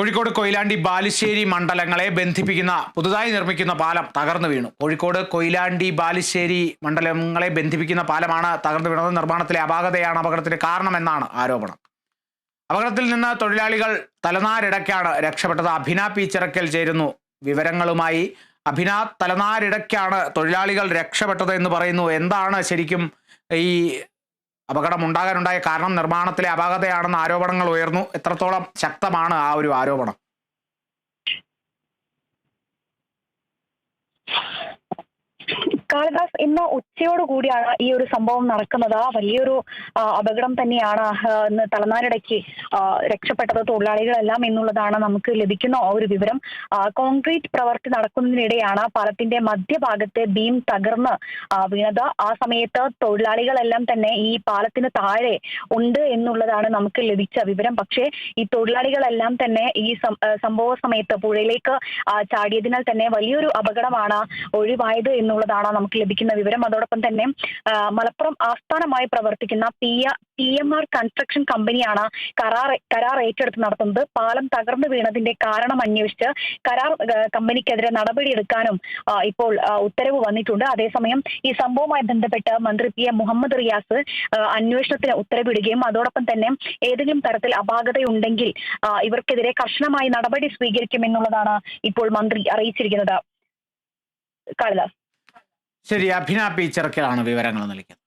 കോഴിക്കോട് കൊയിലാണ്ടി ബാലുശ്ശേരി മണ്ഡലങ്ങളെ ബന്ധിപ്പിക്കുന്ന പുതുതായി നിർമ്മിക്കുന്ന പാലം തകർന്നു വീണു. കോഴിക്കോട് കൊയിലാണ്ടി ബാലുശ്ശേരി മണ്ഡലങ്ങളെ ബന്ധിപ്പിക്കുന്ന പാലമാണ് തകർന്നു വീണത്. നിർമ്മാണത്തിലെ അപാകതയാണ് അപകടത്തിന് കാരണമെന്നാണ് ആരോപണം. അപകടത്തിൽ നിന്ന് തൊഴിലാളികൾ തലനാരിടയ്ക്കാണ് രക്ഷപ്പെട്ടത്. അഭിന പീച്ചിറക്കൽ ചേരുന്നു. വിവരങ്ങളുമായി അഭിന തലനാരിടയ്ക്കാണ് തൊഴിലാളികൾ രക്ഷപ്പെട്ടത് എന്ന് പറയുന്നു. എന്താണ് ശരിക്കും ഈ അപകടം ഉണ്ടാകാനുണ്ടായ കാരണം നിർമ്മാണത്തിലെ അപാകതയാണെന്ന ആരോപണങ്ങൾ ഉയർന്നു. എത്രത്തോളം ശക്തമാണ് ആ ഒരു ആരോപണം? കാളിദാസ് ഇന്ന് ഉച്ചയോട് കൂടിയാണ് ഈ ഒരു സംഭവം നടക്കുന്നത്. വലിയൊരു അപകടം തന്നെയാണ് ഇന്ന് തലനാരിടയ്ക്ക് രക്ഷപ്പെട്ടത് തൊഴിലാളികളെല്ലാം എന്നുള്ളതാണ് നമുക്ക് ലഭിക്കുന്ന ഒരു വിവരം. കോൺക്രീറ്റ് പ്രവൃത്തി നടക്കുന്നതിനിടെയാണ് പാലത്തിന്റെ മധ്യഭാഗത്തെ ബീം തകർന്ന് വീണത്. ആ സമയത്ത് തൊഴിലാളികളെല്ലാം തന്നെ ഈ പാലത്തിന് താഴെ ഉണ്ട് എന്നുള്ളതാണ് നമുക്ക് ലഭിച്ച വിവരം. പക്ഷേ ഈ തൊഴിലാളികളെല്ലാം തന്നെ ഈ സംഭവ സമയത്ത് പുഴയിലേക്ക് ചാടിയതിനാൽ തന്നെ വലിയൊരു അപകടമാണ് ഒഴിവായത് എന്നുള്ളതാണ് നമുക്ക് ലഭിക്കുന്ന വിവരം. അതോടൊപ്പം തന്നെ മലപ്പുറം ആസ്ഥാനമായി പ്രവർത്തിക്കുന്ന P P M R construction കമ്പനിയാണ് കരാർ കരാർ ഏറ്റെടുത്ത് നടത്തുന്നത്. പാലം തകർന്നു വീണതിന്റെ കാരണം അന്വേഷിച്ച് കരാർ കമ്പനിക്കെതിരെ നടപടിയെടുക്കാനും ഇപ്പോൾ ഉത്തരവ് വന്നിട്ടുണ്ട്. അതേസമയം ഈ സംഭവവുമായി ബന്ധപ്പെട്ട് മന്ത്രി പി എം മുഹമ്മദ് റിയാസ് അന്വേഷണത്തിന് ഉത്തരവിടുകയും അതോടൊപ്പം തന്നെ ഏതെങ്കിലും തരത്തിൽ അപാകതയുണ്ടെങ്കിൽ ഇവർക്കെതിരെ കർശനമായി നടപടി സ്വീകരിക്കുമെന്നുള്ളതാണ് ഇപ്പോൾ മന്ത്രി അറിയിച്ചിരിക്കുന്നത്. കാളിദാസ്. ശരി അഭിന പീച്ചിറക്കലാണ് വിവരങ്ങൾ നൽകിയത്.